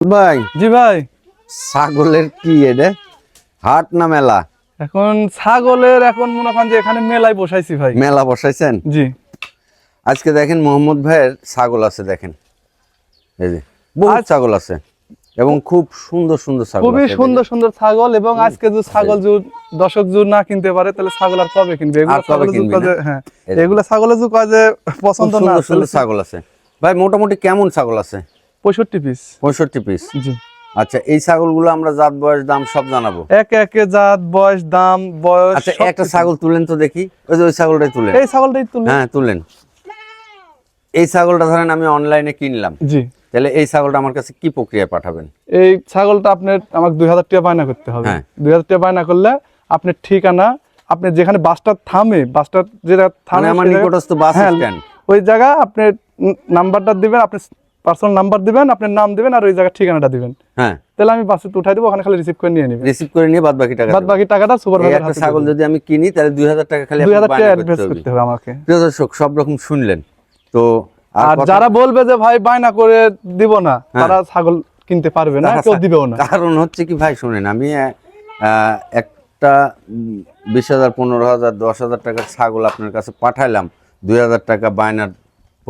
ভাই। জি ভাই। ছাগলের কি এটা? হাট না মেলা? এখন ছাগলের এখন মনে করেন যে এখানে মেলায় বসাইছি ভাই। মেলা বসাইছেন? জি। আজকে দেখেন মোহাম্মদ ভাইয়ের ছাগল আছে দেখেন। এই যে আজ- ছাগল আছে এবং খুব সুন্দর সুন্দর ছাগল খুবই সুন্দর সুন্দর ছাগল এবং আজকে যে। ছাগল যদি দর্শক যদি না কিনতে পারে তাহলে ছাগল আর কবে কিনবে? এগুলো কিনবে যুগ হ্যাঁ। এগুলো কাজে খুব পছন্দ না সুন্দর ছাগল আছে। ভাই মোটামুটি কেমন ছাগল আছে? পঁয়ষট্টি পিস পঁয়ষট্টি পিস জি। আচ্ছা এই ছাগলগুলো আমরা জাত বয়স দাম সব জানাব। একে একে জাত বয়স দাম বয়স আচ্ছা একটা ছাগল তুলেন তো দেখি। ওই যে ওই ছাগলটাই তুলেন। এই ছাগলটাই তুলি। হ্যাঁ তুলেন। এই ছাগলটা ধরেন আমি অনলাইনে কিনলাম। জি। তাহলে এই ছাগলটা আমার কাছে কি প্রক্রিয়ায় পাঠাবেন? এই ছাগলটা আপনার আমাকে দুই হাজার টাকা বায়না করতে হবে। হ্যাঁ। দুই হাজার টাকা বায়না করলে আপনার ঠিকানা আপনি যেখানে বাসটা থামে বাসটা যেটা মানে থামে আমার নিকটস্থ বাস স্ট্যান্ড ওই জায়গা আপনি নাম্বারটা দিবেন আপনি পার্সোনাল নাম্বার দিবেন আপনার নাম দিবেন আর ওই জায়গার ঠিকানাটা দিবেন। হ্যাঁ। তাহলে আমি বাসে উঠাই দেবো ওখানে খালি রিসিভ করে নিয়ে নিবেন। রিসিভ করে নিয়ে বাদ বাকি টাকা বাদ বাকি টাকাটা সুপারভাইজার একটা ছাগল যদি আমি কিনি তাহলে দুই হাজার টাকা খালি দুই হাজার আপনার টাকা অ্যাডভান্স করতে হবে। আমাকে। প্রিয় দর্শক সব রকম শুনলেন। তো আর যারা বলবে যে ভাই বায়না করে দিব না হ্যাঁ। তারা ছাগল কিনতে পারবে না তারা কেউ দিবেও না। কারণ হচ্ছে কি ভাই শুনেন আমি একটা বিশ হাজার পনেরো হাজার দশ হাজার টাকার ছাগল আপনার কাছে পাঠাইলাম দুই হাজার টাকা বায়নার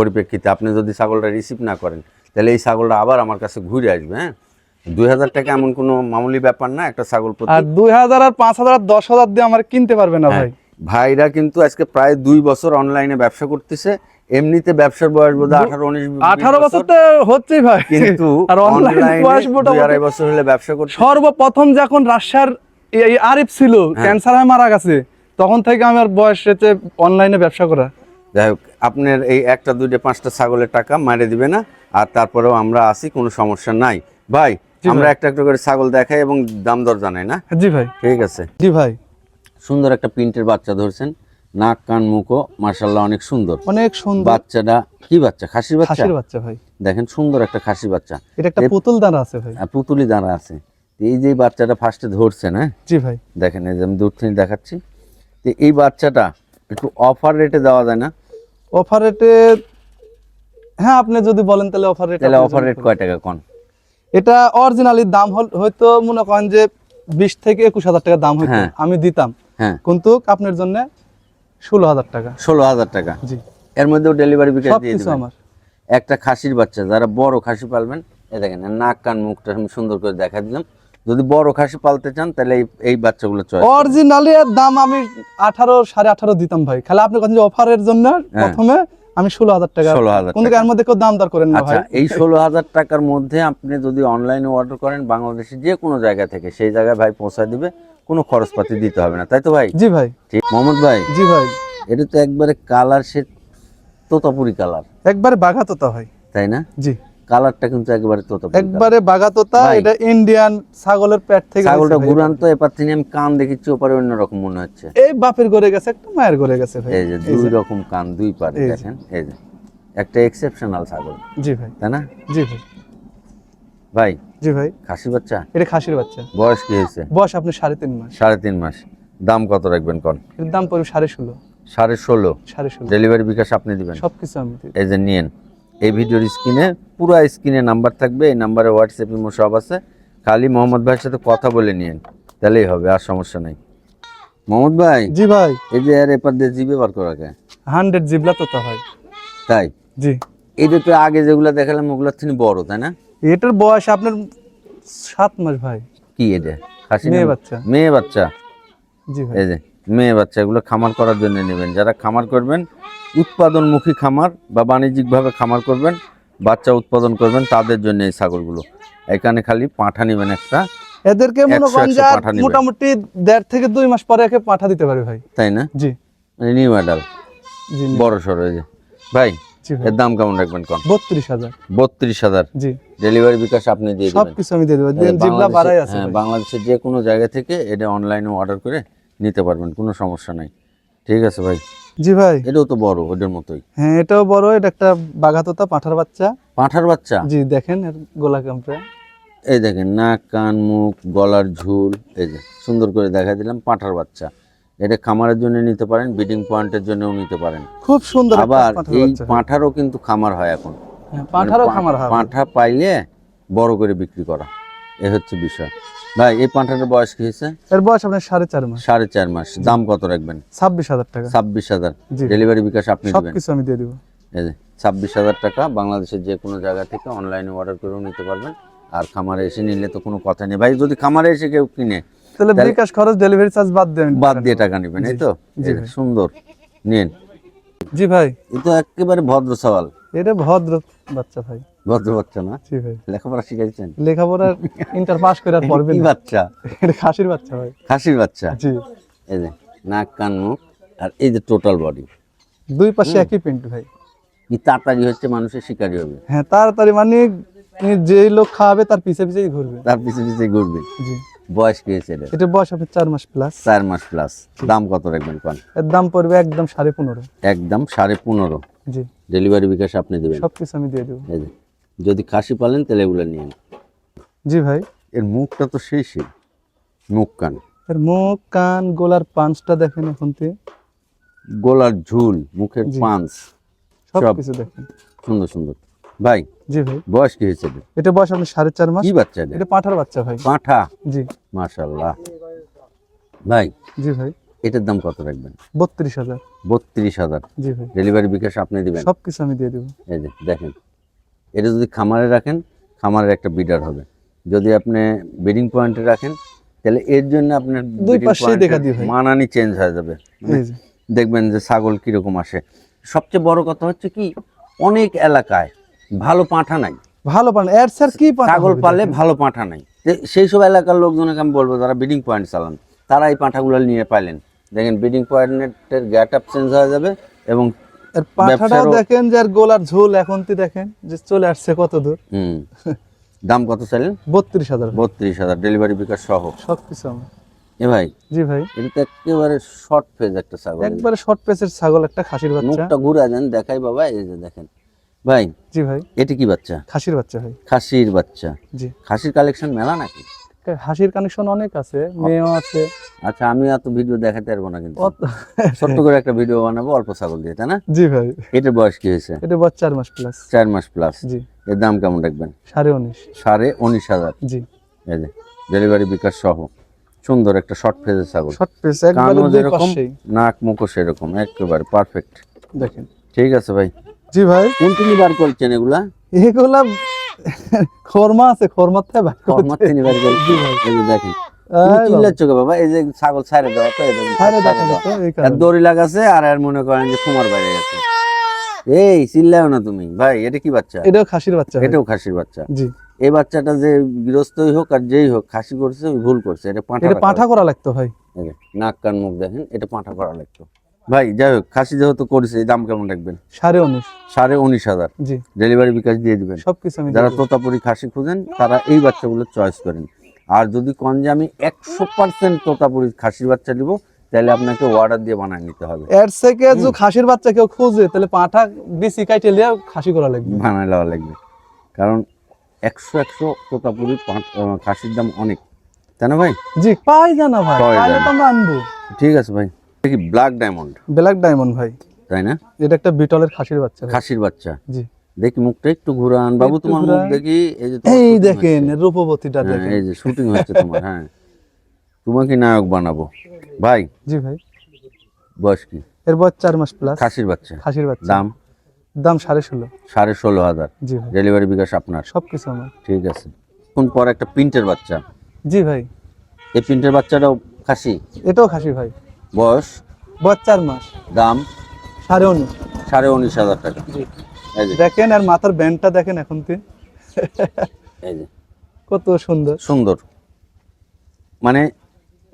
পরিপ্রেক্ষিতে আপনি যদি ছাগলটা রিসিভ না করেন তাহলে এই ছাগলটা আবার আমার কাছে ঘুরে আসবে হ্যাঁ? দুই হাজার টাকা এমন কোনো মামুলি ব্যাপার না একটা ছাগল আর দুই হাজার আর পাঁচ হাজার আর দশ হাজার দিয়ে আমার কিনতে পারবে না হ্যাঁ, ভাই। ভাইরা কিন্তু আজকে প্রায় দুই বছর অনলাইনে ব্যবসা করতেছে এমনিতে ব্যবসার বয়স বোধ আঠারো উনিশ আঠারো বছর। তো হচ্ছেই ভাই। কিন্তু আড়াই বছর হলে ব্যবসা করতে সর্বপ্রথম যখন রাশিয়ার আরিফ ছিল হ্যাঁ। ক্যান্সার হয়ে মারা গেছে তখন থেকে আমার বয়স হচ্ছে অনলাইনে ব্যবসা করা। যাই হোক আপনার এই একটা দুইটা পাঁচটা ছাগলের টাকা মারে দিবে না আর তারপরেও আমরা আসি কোনো সমস্যা নাই। ভাই আমরা একটা একটা করে ছাগল দেখাই এবং দাম দর জানাই না? জি ভাই। ঠিক আছে। জি ভাই। সুন্দর একটা প্রিন্টের বাচ্চা ধরছেন নাক কান মুখো মার্শাল্লাহ অনেক সুন্দর। অনেক সুন্দর। বাচ্চাটা কি বাচ্চা? খাসির বাচ্চা? খাসির বাচ্চা ভাই। দেখেন সুন্দর একটা খাসি বাচ্চা। এটা একটা পুতুল দানা আছে ভাই। আর পুতুলি দাঁড়া আছে। এই যে বাচ্চাটা ফার্স্টে ধরছেন হ্যাঁ জি ভাই। দেখেন এই যে আমি দূর থেকে দেখাচ্ছি। তো এই বাচ্চাটা একটু অফার রেটে দেওয়া যায় না। অফার রেটে হ্যাঁ আপনি যদি বলেন তাহলে অফার রেট তাহলে অফার রেট কয় টাকা কোন? এটা অরিজিনালি দাম হয়তো মনে করেন যে বিশ থেকে একুশ হাজার টাকা দাম হইতো হ্যাঁ। আমি দিতাম। হ্যাঁ। কিন্তু আপনার জন্য ষোলো হাজার টাকা। ষোলো হাজার টাকা? জি। এর মধ্যেও ডেলিভারি বিকাশ দিয়ে দিবেন। আমার। একটা খাসির বাচ্চা যারা বড় খাসি পালবেন এ দেখেন নাক কান মুখটা আমি সুন্দর করে দেখা দিলাম। যদি বড় খাসি পালতে চান তাহলে এই এই বাচ্চাগুলো চয়েস অরিজিনালি এর দাম আমি আঠারো সাড়ে আঠারো দিতাম ভাই। খালি আপনি কথা অফারের জন্য প্রথমে আমি ষোলো হাজার টাকা 16,000 কিন্তু এর মধ্যে কেউ দাম দর করেন না ভাই। আচ্ছা এই ষোলো হাজার টাকার মধ্যে আপনি যদি অনলাইনে অর্ডার করেন বাংলাদেশের যে কোনো জায়গা থেকে সেই জায়গায় ভাই পৌঁছায় দিবে কোনো খরচপাতি দিতে হবে না। তাই তো ভাই? জি ভাই। ঠিক মোহাম্মদ ভাই। জি ভাই। এটা তো একবারে কালার সে তোতাপুরি কালার। একবারে বাঘাতোতা ভাই। তাই না? জি। কালারটা কিন্তু একবারে colour। একবারে বাঘাতোতা ভাই। এটা ইন্ডিয়ান ছাগলের পেট থেকে ছাগলটা হয়েছে ভাই। ঘুরান তো এবার তিনি আমি কান দেখিচ্ছি ওপারে অন্যরকম মনে হচ্ছে। এই বাপের ঘরে গেছে একটা মায়ের ঘরে গেছে ভাই। এই যে দুই রকম কান দুই পারে দেখেন এই যে। একটা এক্সেপশনাল ছাগল। জি ভাই। তাই না? জি ভাই। ভাই জি ভাই। খাসি বাচ্চা? এটা খাসির বাচ্চা। বয়স কি হয়েছে? বয়স আপনি সাড়ে তিন মাস। সাড়ে তিন মাস। দাম কত রাখবেন কোন? এর দাম পড়বে সাড়ে ষোলো। সাড়ে ষোলো। সাড়ে ষোলো। ডেলিভারি বিকাশ আপনি দিবেন? সবকিছু আমি এই যে নিয়েন। এই ভিডিওর স্ক্রিনে পুরো স্ক্রিনে নাম্বার থাকবে এই নাম্বারে হোয়াটসঅ্যাপ ইমো সব আছে। খালি মোহাম্মদ ভাইয়ের সাথে কথা বলে নিয়েন তাহলেই হবে আর সমস্যা নাই। মোহাম্মদ ভাই? জি ভাই। এই যে আর এপার দিয়ে জিবে বার করা কে হান্ড্রেড জিবলা তো হয়। তাই? জি। এটা তো আগে যেগুলো দেখালাম ওগুলোর থেকে বড় তাই না? এটার বয়স আপনার সাত মাস ভাই। কি এটা? খাসি মেয়ে বাচ্চা। মেয়ে বাচ্চা? জি ভাই। এই যে মেয়ে বাচ্চা এগুলো খামার করার জন্য নেবেন। যারা খামার করবেন উৎপাদনমুখী খামার বা বাণিজ্যিকভাবে খামার করবেন বাচ্চা উৎপাদন করবেন তাদের জন্য এই ছাগলগুলো। এখানে খালি পাঁঠা নেবেন একটা। এদেরকে মনে করেন যে মোটামুটি দেড় থেকে দুই মাস পরে একে পাঠা দিতে পারি ভাই। তাই না? জি। নিউ অ্যাডাল জি বড় সড়ো এই যে। ভাই এর দাম কেমন রাখবেন কোন? বত্রিশ হাজার। বত্রিশ হাজার। জি। ডেলিভারি বিকাশ আপনি দিয়ে দেবেন। সবকিছু আমি দিয়ে দেবো। জিবলা বাড়াই আছে হ্যাঁ বাংলাদেশের যে কোনো জায়গা থেকে এটা অনলাইনে অর্ডার করে নিতে পারবেন কোনো সমস্যা নাই। ঠিক আছে ভাই? জি ভাই। এটাও তো বড় ওদের মতোই। হ্যাঁ এটাও বড় এটা একটা বাঘাতোতা পাঁঠার বাচ্চা। পাঁঠার বাচ্চা? জি দেখেন এর গোলা কামড়ে এই দেখেন নাক কান মুখ গলার ঝুল এই যে সুন্দর করে দেখা দিলাম পাঁঠার বাচ্চা। এটা খামারের জন্য নিতে পারেন ব্রিডিং পয়েন্টের জন্যও নিতে পারেন। খুব সুন্দর আবার এই পাঁঠারও কিন্তু খামার হয় এখন। হ্যাঁ, পাঁঠারও মানে খামার হয় পাঁঠা পাইলে বড় করে বিক্রি করা। এ হচ্ছে বিষয়। ভাই এই পাঁঠাটার বয়স কি হয়েছে? এর বয়স আপনার সাড়ে চার মাস। সাড়ে চার মাস। দাম কত রাখবেন? ছাব্বিশ হাজার টাকা। ছাব্বিশ হাজার। জি। ডেলিভারি বিকাশ আপনি দিবেন? সবকিছু আমি দিয়ে দিব। এই যে ছাব্বিশ হাজার টাকা বাংলাদেশের যে কোনো জায়গা থেকে অনলাইনে অর্ডার করেও নিতে পারবেন। আর খামারে এসে নিলে তো কোনো কথা নেই। ভাই যদি খামারে এসে কেউ কিনে তাহলে বিকাশ খরচ ডেলিভারি চার্জ বাদ আমি বাদ দিয়ে টাকা নেবেন এই তো? সুন্দর। নিন জি ভাই। এ তো একেবারে ভদ্র সওয়াল। এটা ভদ্র বাচ্চা ভাই। ভদ্র বাচ্চা না? জি ভাই। লেখাপড়া শিখাইছেন? লেখাপড়ার ইন্টার পাস করে আর পড়বেন কি বাচ্চা? এটা খাসির বাচ্চা ভাই। খাসির বাচ্চা? জি। এই যে নাক কান মুখ আর এই যে টোটাল বডি দুই পাশে একই প্রিন্ট ভাই। কি তাড়াতাড়ি হচ্ছে মানুষের শিকারি হবে? হ্যাঁ তাড়াতাড়ি মানে যে লোক খাওয়াবে তার পিছে পিছেই ঘুরবে। তার পিছনে পিছিয়ে ঘুরবে? জি। বয়স কি হয়েছে এদের? এটা বয়স আপনার চার মাস প্লাস চার মাস প্লাস দাম কত রাখবেন কোন? এর দাম পড়বে একদম সাড়ে পনেরো। একদম সাড়ে পনেরো। জি। ডেলিভারি বিকাশ আপনি দেবেন। সবকিছু আমি দিয়ে দেবো। এই যে যদি খাসি পালেন তাহলে এগুলো নিয়ে নিন। জি ভাই। এর মুখটা তো সেই সেই মুখ কান। এর মুখ কান গোলার পাঁচটা দেখেন এখন থেকে গলার ঝুল মুখের। পাঞ্চ সব সব। কিছু দেখেন। সুন্দর সুন্দর। ভাই জি ভাই। বয়স কি হয়েছে? এটা বয়স আপনার সাড়ে চার মাস। কি বাচ্চা? এটা? পাঁঠার বাচ্চা ভাই। পাঁঠা? জি। মাশাল্লাহ ভাই জি ভাই। এটার দাম কত রাখবেন? বত্রিশ হাজার। বত্রিশ হাজার। জি ভাই। ডেলিভারি বিকাশ আপনি দিবেন? সব কিছু আমি দিয়ে দেবো। এই যে দেখেন। এটা যদি খামারে রাখেন খামারের একটা বিডার হবে। যদি আপনি ব্রিডিং পয়েন্টে রাখেন তাহলে এর জন্য আপনার দুই পাশে দেখা দিই মানানি চেঞ্জ হয়ে যাবে। দেখবেন যে ছাগল কীরকম আসে। সবচেয়ে বড় কথা হচ্ছে কি অনেক এলাকায় ভালো পাঁঠা নাই। ভালো পাঠা এর স্যার কি ছাগল পালে ভালো পাঁঠা নাই। সেই সব এলাকার লোকজনকে আমি বলব যারা ব্রিডিং পয়েন্ট চালান তারা এই পাঁঠাগুলো নিয়ে পাইলেন। দেখেন ব্রিডিং পয়েন্টের গ্যাট আপ চেঞ্জ হয়ে যাবে এবং এর পাঠাটাও দেখেন যে আর গোলার ঝোল এখন তি দেখেন যে চলে আসছে কত দূর। হুম। দাম কত চাইলেন? বত্রিশ হাজার। বত্রিশ হাজার ডেলিভারি বিকাশ সহ। সব কিছু আমার। এ ভাই জি ভাই। এটা তো একেবারে শর্ট ফেজ একটা ছাগল। একবারে শর্ট পেসের ছাগল একটা খাসির বাচ্চা। মুখটা ঘুরে দেন দেখাই বাবা এই যে দেখেন। ভাই জি ভাই। এটা কি বাচ্চা? খাসির বাচ্চা ভাই। খাসির বাচ্চা। জি। খাসির কালেকশন মেলা নাকি? হাসির কানেকশন অনেক আছে মেয়েও আছে। আচ্ছা আমি এত ভিডিও দেখাতে পারব না কিন্তু। ছোট্ট করে একটা ভিডিও বানাবো অল্প ছাগল দিয়ে তাই না? জি ভাই। এটার বয়স কি হয়েছে? এটা বয়স চার মাস প্লাস চার মাস প্লাস জি। এর দাম কেমন রাখবেন সাড়ে উনিশ। সাড়ে উনিশ হাজার। জি। এই যে ডেলিভারি বিকাশ সহ। সুন্দর একটা শর্ট ফেজের ছাগল। শর্ট একবারে কানও যেরকম নাক মুখও সেরকম একেবারে পারফেক্ট দেখেন। ঠিক আছে ভাই। জি ভাই। কোন বার করছেন এগুলা? এগুলা খরমা আছে খরমার থেকে ভাই। দেখেন বাবা, এই যে ছাগল ছাড়ে দেওয়া তো। দড়ি লাগাছে আর এর মনে করেন যে কুমার বাইরে গেছে। এই চিল্লাও না তুমি। ভাই এটা কি বাচ্চা? এটাও খাসির বাচ্চা এটাও খাসির বাচ্চা। জি। এই বাচ্চাটা যে গৃহস্থই হোক আর যেই হোক খাসি করছে ভুল করছে এটা পাঁঠা এটা পাঠা করা লাগতো। ভাই। নাক কান মুখ দেখেন এটা পাঁঠা করা লাগতো। ভাই যাই হোক খাসি যেহেতু করেছে এই দাম কেমন রাখবেন? সাড়ে উনিশ। সাড়ে উনিশ হাজার। জি। ডেলিভারি বিকাশ দিয়ে দিবেন। সবকিছু আমি যারা তোতাপুরি খাসি খুঁজেন তারা এই বাচ্চাগুলো চয়েস করেন। আর যদি কন যে আমি একশো পার্সেন্ট তোতাপুরি খাসির বাচ্চা দিব তাহলে আপনাকে অর্ডার দিয়ে বানায় নিতে হবে। এর থেকে যদি খাসির বাচ্চা কেউ খুঁজে তাহলে পাঠা বেশি কাইটে লিয়া খাসি করা লাগবে। বানায় লওয়া লাগবে। কারণ একশো একশো তোতাপুরি খাসির দাম অনেক। তাই না ভাই? জি পাই জানা ভাই যায় তো আনব। ঠিক আছে ভাই। দেখি ব্ল্যাক ডায়মন্ড ব্ল্যাক ডায়মন্ড ভাই। তাই না? এটা একটা বিটলের খাসির বাচ্চা খাসির বাচ্চা। জি। দেখি মুখটা একটু ঘুরান। বাবু তোমার মুখ দেখি এই যে এই দেখেন রূপবতীটা হ্যাঁ, দেখেন। এই যে শুটিং হচ্ছে তোমার হ্যাঁ। তোমাকে নায়ক বানাবো। ভাই। জি ভাই। বয়স কি? এর বয়স চার মাস প্লাস খাসির বাচ্চা। খাসির বাচ্চা। দাম? দাম সাড়ে ষোলো। সাড়ে ষোলো হাজার। জি ভাই। ডেলিভারি বিকাশ আপনার। সবকিছু আমার। ঠিক আছে। এখন পর একটা প্রিন্টের বাচ্চা? জি ভাই। এই প্রিন্টের বাচ্চাটাও খাসি? এটাও খাসি ভাই। বয়স? বয়স চার মাস। দাম? সাড়ে উনিশ। সাড়ে উনিশ হাজার টাকা। দেখেন আর মাথার ব্যান্ডটা দেখেন এখন তে এই যে। কত সুন্দর। সুন্দর। মানে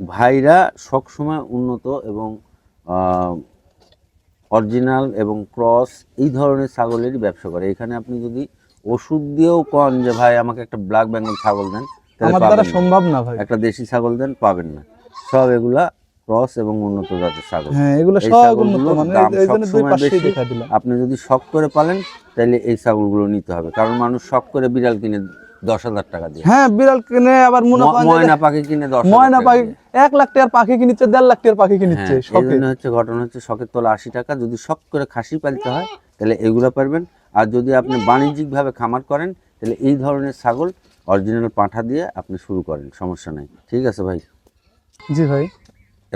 ভাইরা সবসময় উন্নত এবং অরিজিনাল এবং ক্রস এই ধরনের ছাগলেরই ব্যবসা করে। এখানে আপনি যদি ওষুধ দিয়েও কন যে ভাই আমাকে একটা ব্ল্যাক বেঙ্গল ছাগল দেন আমার দ্বারা সম্ভব না ভাই। একটা দেশি ছাগল দেন পাবেন না। সব এগুলা ক্রস এবং উন্নত জাতের ছাগল। হ্যাঁ এগুলো সব উন্নত মানে এই জন্য দুই সবসময় পাশেই দেখা দিলাম। আপনি যদি শখ করে পালেন তাহলে এই ছাগলগুলো নিতে হবে। কারণ মানুষ শখ করে বিড়াল কিনে দশ হাজার টাকা দিয়ে। হ্যাঁ বিড়াল কিনে আবার ময়না পাখি কিনে দশ ময়না পাখি এক লাখ টাকার পাখি কিনিচ্ছে দেড় লাখ টাকার পাখি হ্যাঁ, এই হচ্ছে ঘটনা হচ্ছে শখের তোলা আশি টাকা। যদি শখ করে খাসি পালতে হয় তাহলে এগুলো পারবেন। আর যদি আপনি বাণিজ্যিক ভাবে খামার করেন তাহলে এই ধরনের ছাগল অরিজিনাল পাঁঠা দিয়ে আপনি শুরু করেন সমস্যা নাই। ঠিক আছে ভাই? জি ভাই।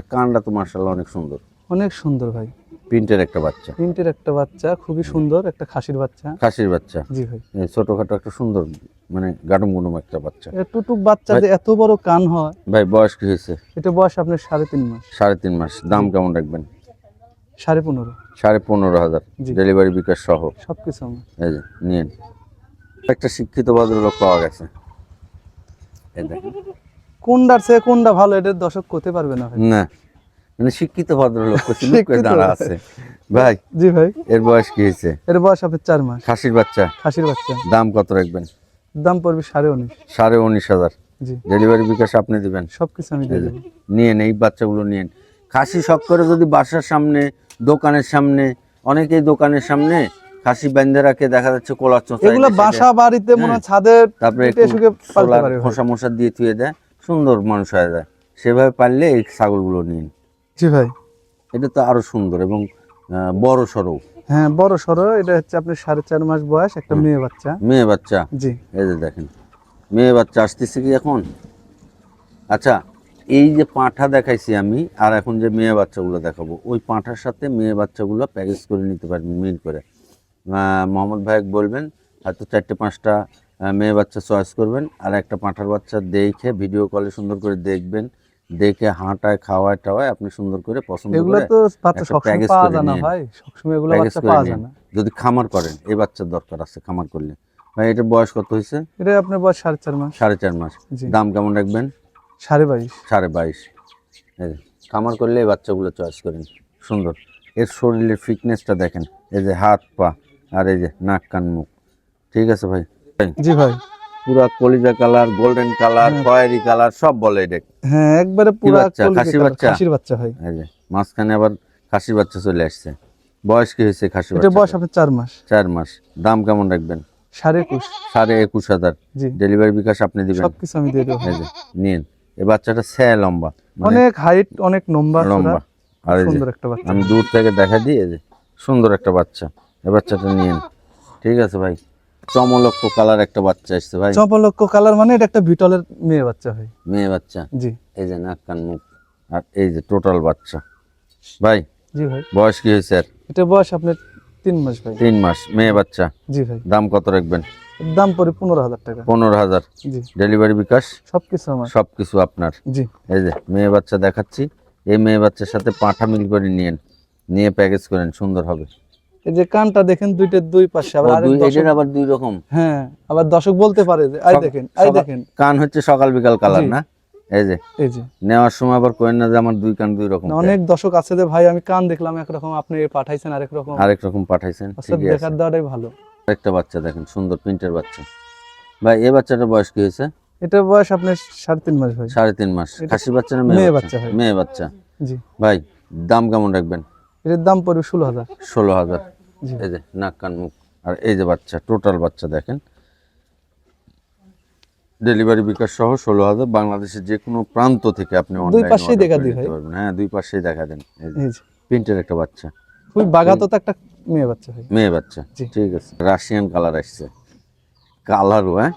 এর কানটা তো মার্শাল্লাহ অনেক সুন্দর। অনেক সুন্দর ভাই। প্রিন্টের একটা বাচ্চা। তিনটের একটা বাচ্চা খুবই সুন্দর একটা খাসির বাচ্চা। খাসির বাচ্চা। জি ভাই। ছোটখাটো একটা সুন্দর মানে গাডুম গুডুম একটা বাচ্চা। এটা টুটুক বাচ্চা যে এত বড় কান হয়। ভাই বয়স কি হয়েছে? এটা বয়স আপনার সাড়ে তিন মাস। সাড়ে তিন মাস। দাম কেমন রাখবেন? সাড়ে পনেরো। সাড়ে পনেরো হাজার। ডেলিভারি বিকাশ সহ। সব কিছু আমার। এই যে নিন একটা শিক্ষিত ভদ্রলোক পাওয়া গেছে। এই দেখেন। কোনটার চেয়ে কোনটা ভালো এটা দর্শক করতে পারবে না না মানে শিক্ষিত ভদ্রলোক দাঁড়া আছে। ভাই জি ভাই। এর বয়স কি হয়েছে? এর বয়স আপনার চার মাস। খাসির বাচ্চা? খাসির বাচ্চা। দাম কত রাখবেন? দাম পড়বে সাড়ে উনিশ। সাড়ে উনিশ হাজার। জি। ডেলিভারি বিকাশ আপনি দিবেন? সব কিছু আমি দিয়ে নিয়েন এই বাচ্চাগুলো নিয়েন। খাসি শখ করে যদি বাসার সামনে দোকানের সামনে অনেকেই দোকানের সামনে খাসি বেঁধে রাখে দেখা যাচ্ছে কোলার চোঁচা এগুলো বাসা বাড়িতে মনে হয়। ছাদের তারপরে খোসা মোসা দিয়ে থুয়ে দেয়। সুন্দর মানুষ হয়ে যায়। সেভাবে পারলে এই ছাগলগুলো নিন। জি ভাই। এটা তো আরও সুন্দর এবং বড় সড়ো হ্যাঁ বড় সড়ো এটা হচ্ছে আপনার সাড়ে চার মাস বয়স একটা মেয়ে বাচ্চা। মেয়ে বাচ্চা? জি। এই যে দেখেন মেয়ে বাচ্চা আসতেছে কি এখন? আচ্ছা এই যে পাঁঠা দেখাইছি আমি আর এখন যে মেয়ে বাচ্চাগুলো দেখাবো ওই পাঁঠার সাথে মেয়ে বাচ্চাগুলো প্যাকেজ করে নিতে পারবেন মিল করে। মোহাম্মদ ভাইক বলবেন হয়তো চারটে পাঁচটা মেয়ে বাচ্চা চয়েস করবেন আর একটা পাঁঠার বাচ্চা দেখে ভিডিও কলে সুন্দর করে দেখবেন। দেখে হাঁটায় খাওয়ায় টাওয়ায় আপনি সুন্দর করে পছন্দ এগুলো তো সবসময় পাওয়া যায় না ভাই। সবসময় এগুলো বাচ্চা পাওয়া যায় না। যদি খামার করেন এই বাচ্চার দরকার আছে খামার করলে। ভাই এটার বয়স কত হয়েছে? এটা আপনার বয়স সাড়ে চার মাস। সাড়ে চার মাস। দাম কেমন রাখবেন? সাড়ে বাইশ। সাড়ে বাইশ। খামার করলে এই বাচ্চাগুলো চয়েস করেন। সুন্দর। এর শরীরের ফিটনেসটা দেখেন। এই যে হাত পা আর এই যে নাক কান মুখ। ঠিক আছে ভাই? জি ভাই। পুরা কলিজা কালার গোল্ডেন কালার খয়েরি কালার সব বলে এটা হ্যাঁ একবারে পুরো বাচ্চা? খাসি বাচ্চা? খাসির বাচ্চা ভাই। এই যে মাঝখানে আবার খাসি বাচ্চা চলে আসছে। বয়স কি হয়েছে খাসি এটা বয়স আপনার চার মাস। চার মাস। দাম কেমন রাখবেন? সাড়ে একুশ। সাড়ে একুশ হাজার। জি। ডেলিভারি বিকাশ আপনি দিবেন? সবকিছু আমি দিয়ে দেবো। নিন। এই বাচ্চাটা স্যা লম্বা। মানে অনেক হাইট অনেক লম্বা লম্বা। আর সুন্দর একটা বাচ্চা। আমি দূর থেকে দেখা দিই সুন্দর একটা বাচ্চা। এই বাচ্চাটা নিন। ঠিক আছে ভাই। চমলক্ষ কালার একটা বাচ্চা এসছে ভাই। চপলক্ষ কালার মানে এটা একটা বিটলের মেয়ে বাচ্চা ভাই। মেয়ে বাচ্চা? জি। এই যে নাক কান মুখ আর এই যে টোটাল বাচ্চা। ভাই জি ভাই। বয়স কি হয়েছে আর? এটা বয়স আপনার তিন মাস ভাই। তিন মাস মেয়ে বাচ্চা? জি ভাই। দাম কত রাখবেন? দাম পড়ে পনেরো হাজার টাকা। পনেরো হাজার। জি। ডেলিভারি বিকাশ? সবকিছু আমার। সব কিছু আপনার। জি। এই যে মেয়ে বাচ্চা দেখাচ্ছি। এই মেয়ে বাচ্চার সাথে পাঁঠা মিল করে নিয়েন। নিয়ে প্যাকেজ করেন সুন্দর হবে। এই যে কানটা দেখেন দুইটার দুই পাশে আবার আরেক আবার দুই রকম। হ্যাঁ আবার দর্শক বলতে পারে যে আই দেখেন আই দেখেন। কান হচ্ছে সকাল বিকাল কালার না? এই যে। এই যে। নেওয়ার সময় আবার কোয়েন না যে আমার দুই কান দুই রকম। অনেক দর্শক আছে যে ভাই আমি কান দেখলাম একরকম আপনি পাঠাইছেন আরেক রকম। আরেক রকম পাঠাইছেন আচ্ছা দেখার দেওয়াটাই ভালো। একটা বাচ্চা দেখেন সুন্দর প্রিন্টের বাচ্চা। ভাই এই বাচ্চাটার বয়স কি হয়েছে? এটা বয়স আপনার সাড়ে তিন মাস ভাই। সাড়ে তিন মাস। খাসি বাচ্চা না মেয়ে বাচ্চা? মেয়ে বাচ্চা। জি। ভাই দাম কেমন রাখবেন? এটার দাম পড়বে ষোলো হাজার। ষোলো হাজার। এই যে নাক কান মুখ আর এই যে বাচ্চা টোটাল বাচ্চা দেখেন। ডেলিভারি বিকাশ সহ ষোলো হাজার। বাংলাদেশের যে কোনো প্রান্ত থেকে আপনি অনলাইনে পাশেই দেখা দিই পারবেন। হ্যাঁ দুই পাশেই দেখা দেন। প্রিন্টের একটা বাচ্চা। খুবই বাগাতো তো একটা মেয়ে বাচ্চা ভাই। মেয়ে বাচ্চা। ঠিক আছে। রাশিয়ান কালার আসছে। কালারও হ্যাঁ?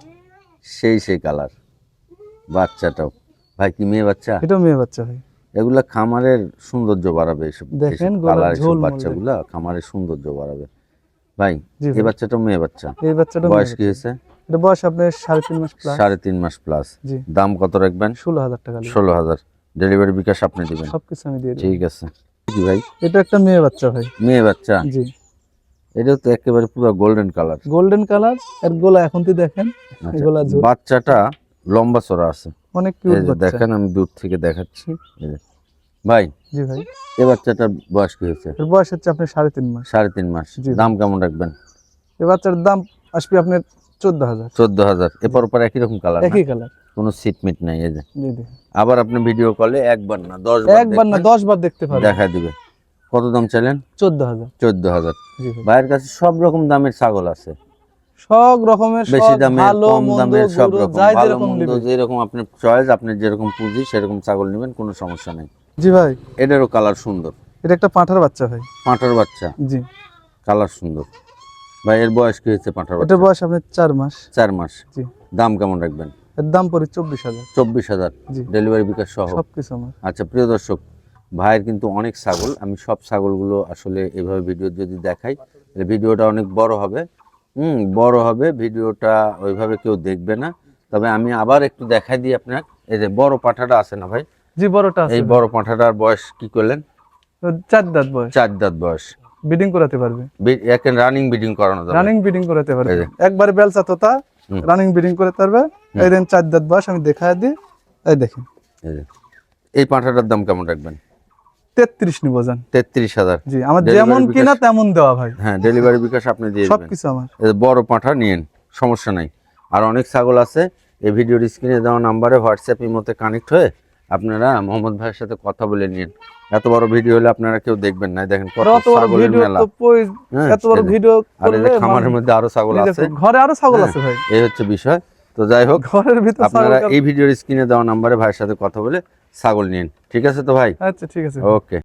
সেই সেই কালার। বাচ্চাটাও। ভাই কি মেয়ে বাচ্চা? এটাও মেয়ে বাচ্চা ভাই। এগুলা খামারের সৌন্দর্য বাড়াবে দেখেন কালার বাচ্চাগুলা খামারের সৌন্দর্য বাড়াবে। ভাই এই ভাই। বাচ্চাটাও মেয়ে বাচ্চা? এই বাচ্চাটা বয়স কি হয়েছে? এটা বয়স আপনার সাড়ে তিন মাস প্লাস সাড়ে তিন মাস প্লাস দাম কত রাখবেন? ষোলো হাজার টাকা ষোলো হাজার। ডেলিভারি বিকাশ আপনি দিবেন। সবকিছু আমি দিয়ে ঠিক আছে। কি ভাই। এটা একটা মেয়ে বাচ্চা ভাই। মেয়ে বাচ্চা? জি। এটা তো একেবারে পুরো গোল্ডেন কালার গোল্ডেন কালারের গোলা এখন তুই দেখেন এগুলা বাচ্চাটা লম্বা চড়া আছে। অনেক কিউট বাচ্চা। দেখেন আমি দূর থেকে দেখাচ্ছি। ভাই জি ভাই। এই বাচ্চাটার বয়স কি হয়েছে? এর বয়স হচ্ছে আপনার সাড়ে তিন মাস। সাড়ে তিন মাস। দাম কেমন রাখবেন? এই বাচ্চার দাম আসবে আপনার চোদ্দ হাজার। চোদ্দ হাজার। এরপর ওপর একই রকম কালার একই কালার কোনো সিট মিট নাই এই যে। জি জি। আবার আপনি ভিডিও কলে একবার না দশ একবার না দশ বার দেখতে দেখা দিবে। কত দাম চাইলেন? চোদ্দ হাজার। চোদ্দ হাজার। ভাইয়ের কাছে সব রকম দামের ছাগল আছে। সব রকমের বেশি ভালো কম দামের সব রকম ভালো যেরকম মন্দ যেরকম আপনার চয়েস আপনার যেরকম পুঁজি সেরকম ছাগল নেবেন কোনো সমস্যা নেই। জি ভাই। এটারও কালার সুন্দর। এটা একটা পাঁঠার বাচ্চা ভাই। পাঁঠার বাচ্চা? জি। কালার সুন্দর। ভাই এর বয়স কি হচ্ছে পাঁঠার এটার বয়স আপনার চার মাস। চার মাস। জি। দাম কেমন রাখবেন? এর দাম পড়ে চব্বিশ হাজার। চব্বিশ হাজার। জি। ডেলিভারি বিকাশ সহ? সবকিছু আমার। আচ্ছা প্রিয় দর্শক ভাইয়ের কিন্তু অনেক ছাগল। আমি সব ছাগলগুলো আসলে এভাবে ভিডিও যদি দেখাই তাহলে ভিডিওটা অনেক বড় হবে। হুম বড় হবে ভিডিওটা ওইভাবে কেউ দেখবে না। তবে আমি আবার একটু দেখাই দিই আপনার এই যে বড় পাঠাটা আছে না ভাই? জি বড়টা আছে। এই বড় পাঠাটার বয়স কি করলেন? চার দাঁত বয়স। চার দাঁত বয়স। বিডিং করাতে পারবে। একে রানিং বিডিং করানো যাবে। রানিং বিডিং করাতে পারবে। একবারে বেলচা তোতা রানিং বিডিং করাতে পারবে। এই দেন চার দাঁত বয়স আমি দেখায় দিই। এই দেখেন। এই পাঠাটার দাম কেমন রাখবেন? তেত্রিশ নিবো যান তেত্রিশ হাজার। জি আমার যেমন কিনা তেমন দেওয়া ভাই। হ্যাঁ ডেলিভারি বিকাশ আপনি দিয়ে সবকিছু আমার। বড় পাঁঠা নিয়েন সমস্যা নাই। আর অনেক ছাগল আছে এই ভিডিওর স্ক্রিনে দেওয়া নাম্বারে হোয়াটসঅ্যাপ ইমোতে কানেক্ট হয়ে আপনারা মোহাম্মদ ভাইয়ের সাথে কথা বলে নিন এত বড় ভিডিও হলে আপনারা কেউ দেখবেন না দেখেন কত ছাগলের মেলা। হ্যাঁ, এত বড় ভিডিও করলে খামারের মধ্যে আরও ছাগল আছে। ঘরে আরও ছাগল হ্যাঁ। আছে ভাই। এই হচ্ছে বিষয়। তো যাই হোক ঘরের ভিতর আপনারা এই ভিডিওর স্ক্রিনে দেওয়া নাম্বারে ভাইয়ের সাথে কথা বলে ছাগল নিন। ঠিক আছে তো ভাই? আচ্ছা ঠিক আছে। ওকে।